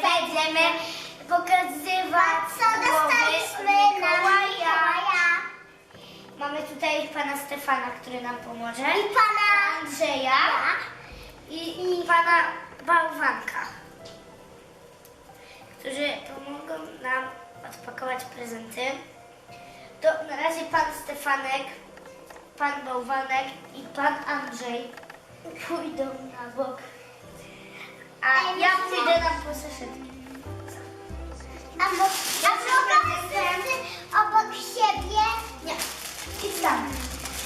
będziemy pokazywać Co dostaliśmy na Mikołaja. Mamy tutaj pana Stefana, który nam pomoże. I pana Andrzeja i, i pana Bałwanka, którzy pomogą nam odpakować prezenty. To na razie pan Stefanek, pan Bałwanek i pan Andrzej pójdą na bok. A ja mamo. pójdę na poseszetki. A, bo, a mogę wszyscy obok siebie? Nie, idź tam.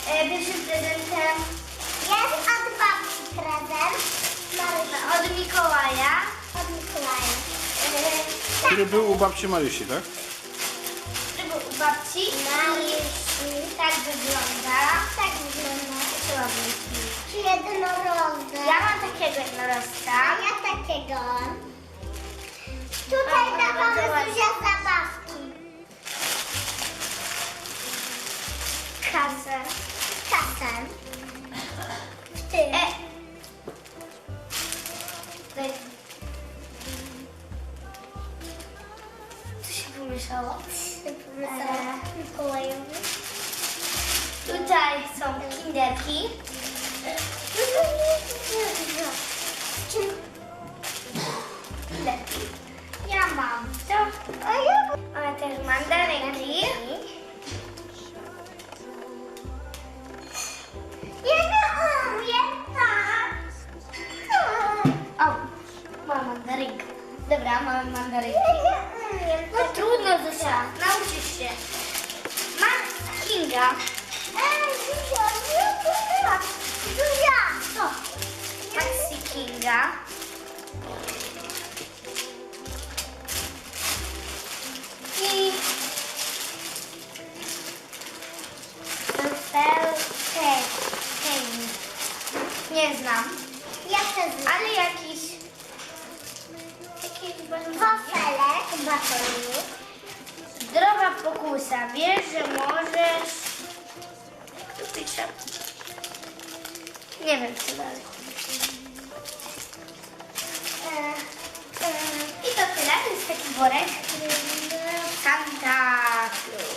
E, pierwszym prezentem Jest od babci prezent. Marysia. od Mikołaja. Od Mikołaja. E, Który był u babci Marysi, tak? który był u babci. I tak wygląda. Tak wygląda. Trzeba wyjść. Czy jednorożce? Ja mam takiego A jednorożca. ja takiego. Tutaj dawamy. Zuzia zabawki. Kasę. Kasę. W tym. E. Tutaj. Co się pomieszało? Pomysł Mikołajowy. Tutaj są. Kinderki. Też mandarynki. Ja nie umiem tak. O, mam mandarynkę. Dobra, mamy mandarynki. No trudno, Zosia, nauczysz się. Max Kinga. Zuzia. Co? Maxi Kinga. Feltek. Nie znam, Ja też znam. ale jakiś jakiś Wafelek, batonik. Zdrowa pokusa. Wiesz, że możesz. Tu pisze. Nie wiem co dalej. I to tyle. To jest taki worek. Santa Cruz.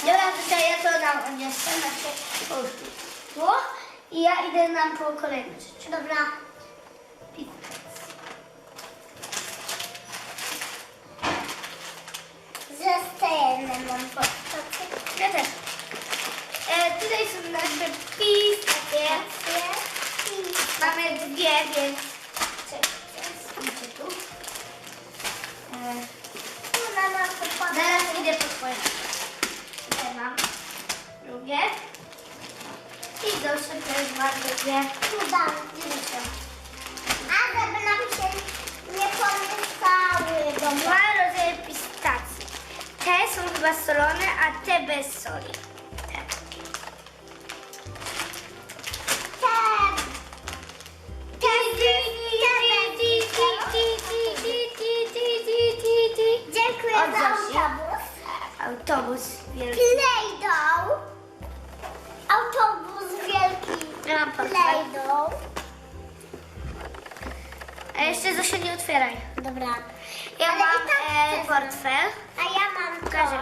Dobra, tutaj ja to nam odniosę. Znaczy. Tu. I ja idę nam po kolejne rzeczy. Dobra. Zostajemy mam podstawy. Są chyba solone, a te bez soli. Te. Dziękuję Od za Zosi. autobus. Autobus wielki. Play-Doh. Autobus wielki. Ja mam portfel. Play-Doh. A jeszcze Zosia nie otwieraj. Dobra. Ja Ale mam tak e, portfel. A ja Pokażę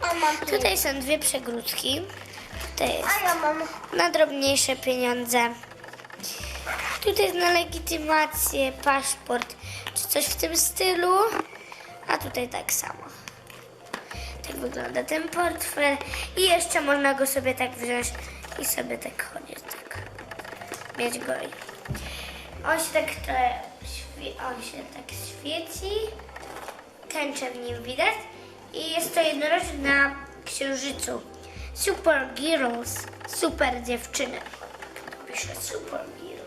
to. wam się. Tutaj są dwie przegródki. Tutaj jest A ja mam. na drobniejsze pieniądze. Tutaj jest na legitymację, paszport, czy coś w tym stylu. A tutaj tak samo. Tak wygląda ten portfel. I jeszcze można go sobie tak wziąć i sobie tak chodzić, tak. Mieć go. i- On się tak trochę, on się tak świeci. Tęczę w nim widać. I jest to jednorożec na księżycu. Super Girls. Super dziewczyny. Pisze Super Girls.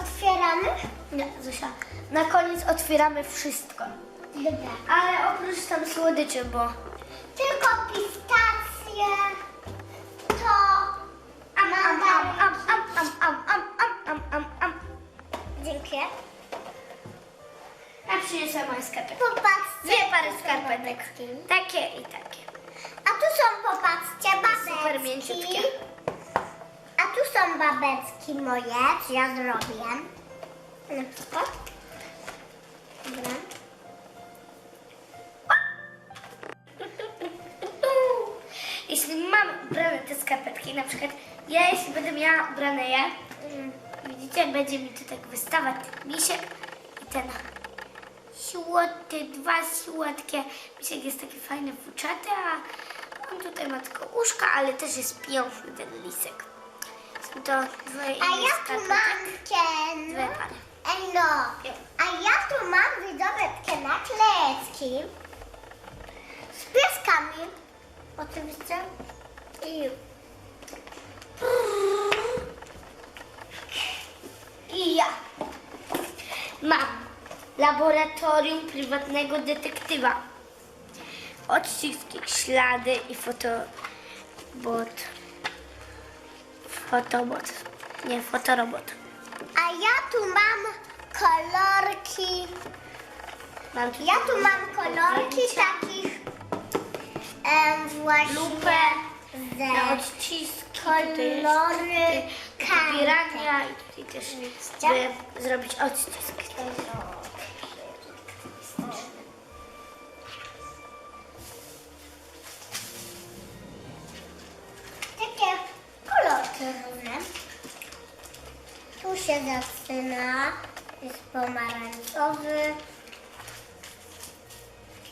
Otwieramy? Nie, Zosia. Na koniec otwieramy wszystko. Dobra. Ale oprócz tam słodyczy, bo... Tylko pistacje. To. Am, am, am, am, am, am, am, am, am, am. Dziękuję. Ja przyniosę moje skarpetki. Popatrzcie. Dwie pary skarpetek. Takie i takie. A tu są, popatrzcie, babeczki. Super mięciutkie. A tu są babeczki moje, co ja zrobię. Na przykład. Dobra. Jeśli mam ubrane te skarpetki, na przykład ja jeśli będę miała ubrane je, mm, widzicie, będzie mi tu tak wystawać misiek i ten słodki, dwa słodkie. Misiek jest taki fajny, fuczaty, a on tutaj ma tylko uszka, ale też jest piękny ten lisek. Są to dwie A inne ja tu mam ken. Dwie pary. No. A ja tu mam widzowie takie naklejki. Z pieskami. Oczywiście. I I ja mam laboratorium prywatnego detektywa. Odciski, ślady i fotobot. Fotobot. Nie, fotorobot. A ja tu mam kolorki. Mam tu Ja tu mam kolorki takich em, właśnie Lupę ze odciski. Jest kolory pobierania i tutaj też by zrobić odcisk. Zaczyna. Jest pomarańczowy.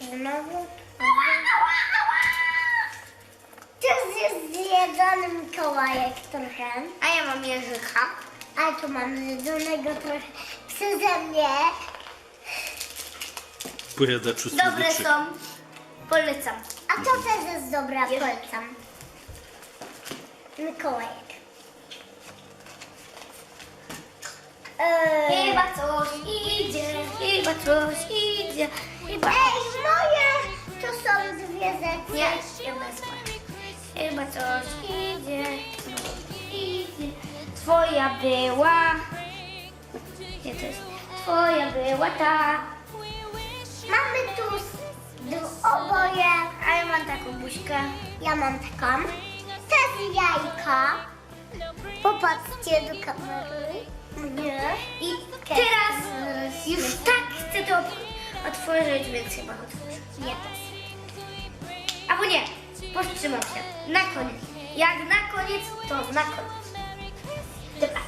Znowu. To jest zjedzony Mikołajek trochę. A ja mam języka. A tu mam zjedzonego trochę przeze mnie. Pojadaczu Dobre słodyczy. są. Polecam. A to też jest dobra, polecam. Mikołajek. Eee, Chyba coś idzie, chyba coś idzie, chyba... Ej, moje to są dwie rzeczy. Nie, ja wezmę. Chyba coś idzie, coś idzie. Twoja była... Gdzie to jest? Twoja była ta... Mamy tu oboje. A ja mam taką buźkę. Ja mam taką. To jest jajka. Popatrzcie do kamery. Nie. I teraz już tak chcę to otworzyć, więc chyba otworzę. Też. Albo nie, powstrzymam się. Na koniec. Jak na koniec, to na koniec. Dobra.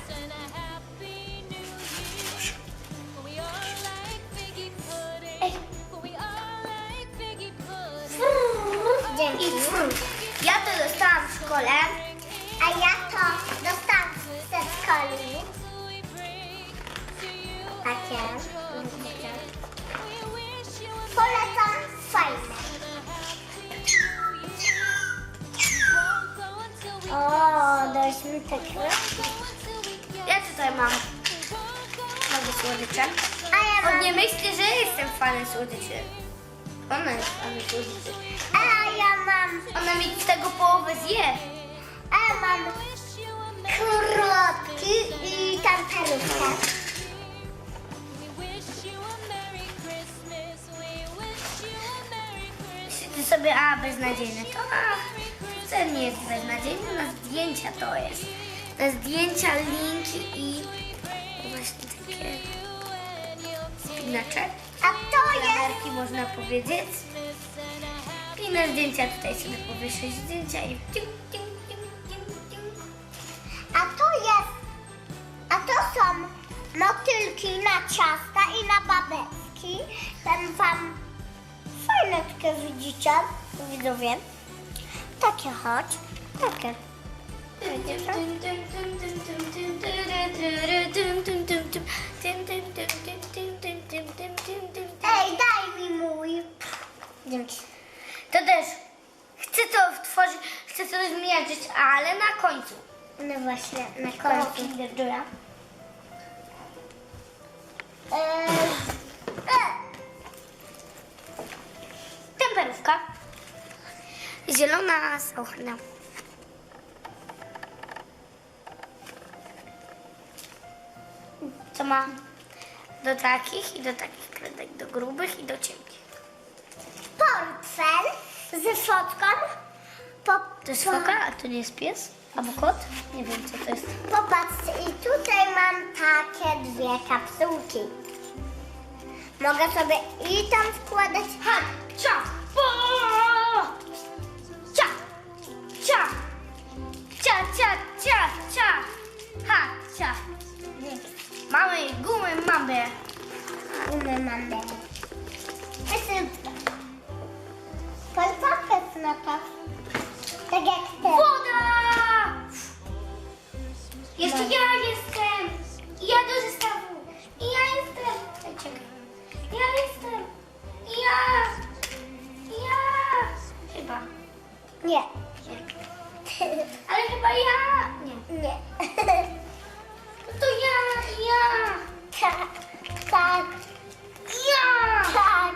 Ej. Dzięki. I frut. Ja to dostałam w szkole. A ja Widzicie. Polecam fajne. O, daliśmy takie. Ja tutaj mam nowe słodycze. A ja mam, nie myśli, że jestem fanem słodyczy. Ona jest fanem słodyczy. a ja mam, Ona mi z tego połowę zje. a ja mam krotki i tam perówkę. Sobie, a beznadziejne, to a, wcale nie jest beznadziejne, na zdjęcia to jest. Na zdjęcia linki i właśnie takie spinacze. A to jest, można powiedzieć. I na zdjęcia tutaj sobie powieszać zdjęcia i ting, ting. a to jest, a to są motylki na ciasta i na babeczki. Ten wam takie widzicie, widzowie. Takie chodź, takie. Widzicie? Ej, daj mi mój. Dzięki. To też chcę to tworzyć, chcę to zmierzyć, ale na końcu. No właśnie, na końcu. Zielona sochna. Co ma do takich i do takich kredek, do grubych i do cienkich. portfel ze fotką. Po, To jest foka, a to nie jest pies? Albo kot? Nie wiem co to jest. Popatrzcie, i tutaj mam tak takie dwie kapsułki. Mogę sobie i tam wkładać. Ha, cia, cia. Mamy gumę, mamy. Umę mam Wysypka. Palcówkę smaka. Tak jak ty. Woda! Jeszcze ja jestem. I Ja do zestawu. I ja jestem. Ej, czekaj. Ja jestem. I ja. I ja. Chyba. Nie. Ale chyba ja. Nie. Nie. To ja. Ja. Tak. Tak. Ja. Tak.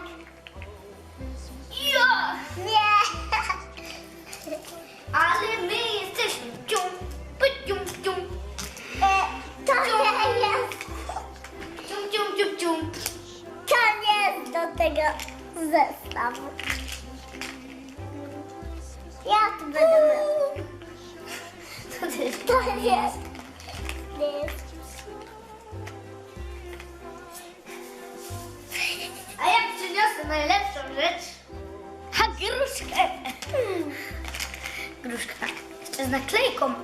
Ja. Nie. Ale my jesteśmy. Cium. Cium, cium. E, To nie jest. Cium, cium, cium, cium. To nie jest do tego zestawu. Ja tu będę to jest? To jest. Najlepszą rzecz. Ha, gruszkę. Gruszka. Jeszcze z naklejką.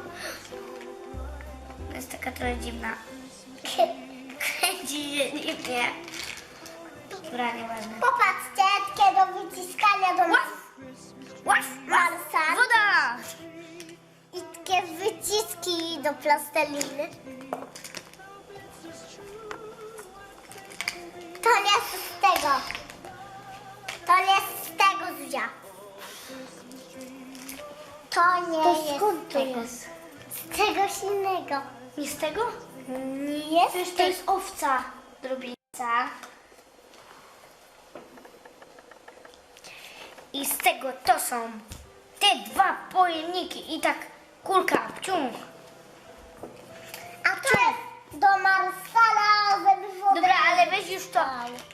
To jest taka trochę dziwna. Kręci się dziwnie. Dobra, nieważne. Popatrzcie, takie do wyciskania do Łas! Łas! Marsa. Woda! I takie wyciski do plasteliny. Jest? Z czegoś innego. Nie z tego? Nie jest Przecież to jest owca drobnica. I z tego to są te dwa pojemniki i tak kulka, pciąg. A to jest do Marsala, żeby wodę... Dobra, ale weź już to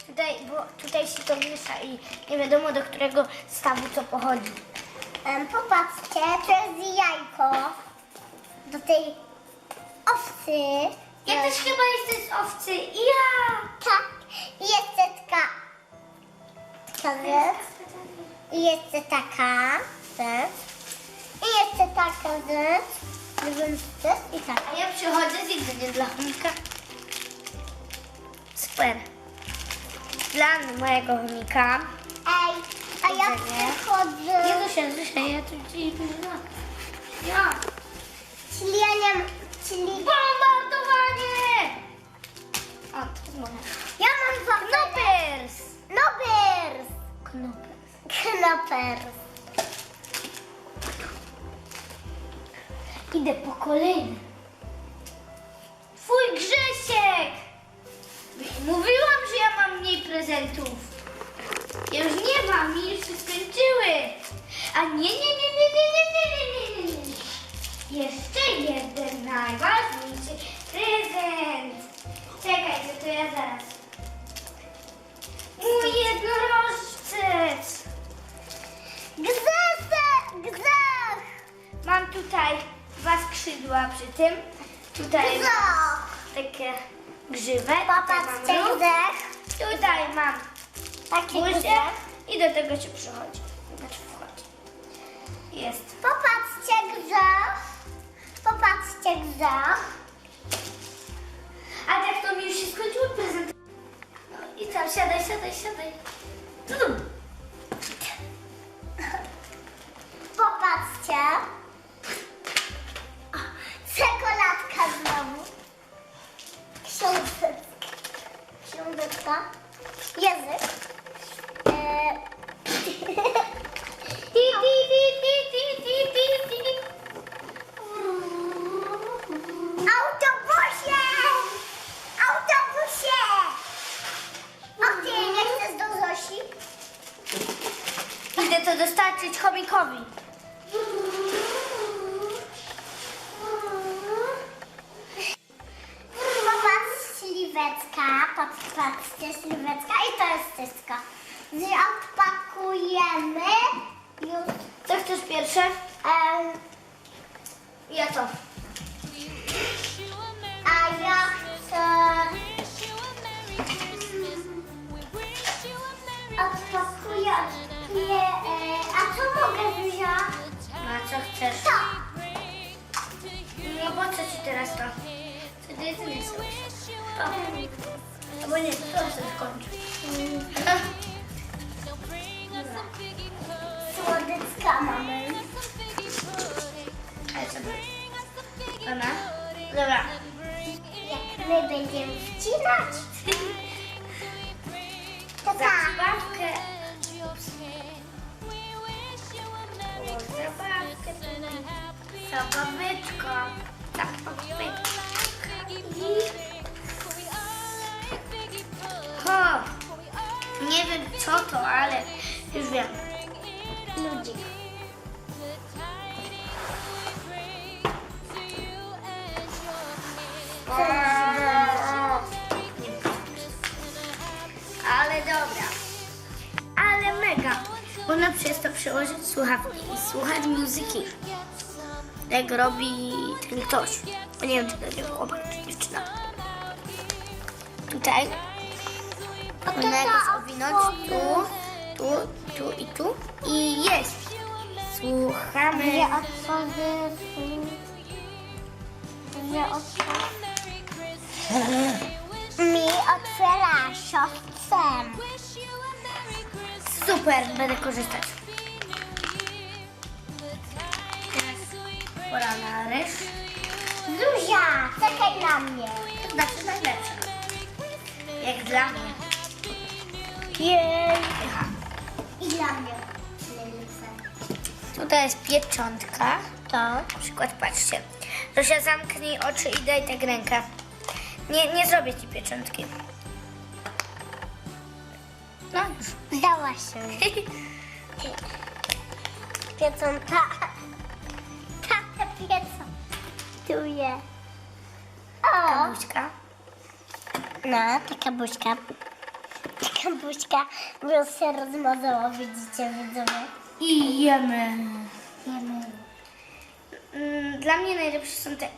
tutaj, bo tutaj się to miesza i nie wiadomo do którego stawu co pochodzi. Popatrzcie, to jest jajko do tej owcy. Ja też chyba jestem z owcy. Ja! Tak. I jeszcze taka... taka rzecz. I jeszcze taka rzecz. I jeszcze taka rzecz. To jest. I tak. A ja przychodzę z jedzeniem dla chomika. Super. Plan mojego chomika. Ej, a ja Jedzenie. przychodzę... Zosia, ja tu ci Ja. Czyli ja nie... mam- Czyli... Bombardowanie! O, to moja. Ja mam dwa Knopers! Knopers. Knopers. Knopers. Idę po kolejny. Twój Grzesiek! Mówiłam, że ja mam mniej prezentów. Ja już nie mam, mi już się skończyły. A nie, nie, nie, nie, nie, nie, nie, nie, nie, nie. Jeszcze jeden najważniejszy prezent. Czekajcie, to ja zaraz. Mój jednorożec. Gzese! Gzech! Mam tutaj dwa skrzydła przy tym. Tutaj mam Gzech! takie grzywę. Tutaj mam. Tutaj mam Taki buzię i do tego się przychodzi. Znaczy. Jest. Popatrzcie, gzech. Popatrzcie, gzech. A tak to mi już się skończyły prezenty. No i tam siadaj, siadaj, siadaj. Mm. Popatrzcie. to dostarczyć chomikowi. Popatrz, śliweczka, popatrzcie, śliweczka i to jest wszystko. Odpakujemy. Co chcesz pierwsze? Um, ja to. A ja chcę... Odpakuję, odpakuję. Co chcesz? To. No po co ci teraz to? Ty jedynie zrobisz? To. Albo nie, to chcę skończyć. Słodyczka mamy. Ale co by? Ona? Dobra. Jak my będziemy wcinać, to tak. Zabawkę. Zabawkę. Zabaweczka. Zabaweczka. O, nie wiem co to, ale już wiem. Ludzik. Można przez to przełożyć słuchawki i słuchać muzyki. Jak robi ten ktoś. Nie wiem, czy to jest chłopak czy dziewczyna. Tutaj. Można jakoś owinąć tu, tu, tu i tu. I jest. Słuchamy. Gdzie otworzy... Gdzie otworzy... Mi otwiera siostrzem. Super, będę korzystać. Teraz pora na ryż. Zuzia, czekaj na mnie. To znaczy najlepsza. Jak dla mnie. Jej. I dla mnie. Tutaj jest pieczątka. To? Na przykład patrzcie. Zosia zamknij oczy i daj tak rękę. Nie, nie zrobię ci pieczątki. Dała się. Piecą ta. Ta piecą. Tu je. O. Kamuśka. No, taka buźka. Taka buźka. Bo się rozmazała, widzicie, widzowie. I jemy. Jemy. Mm, Dla mnie najlepsze są te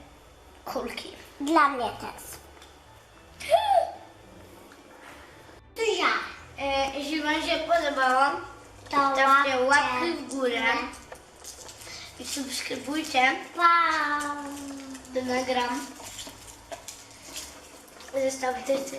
kulki. Dla mnie też. Zuzia. E, jeśli Wam się podobało, To Stawcie łapki w górę. i subskrybujcie, Wow. by nagram zestaw dietetyczny.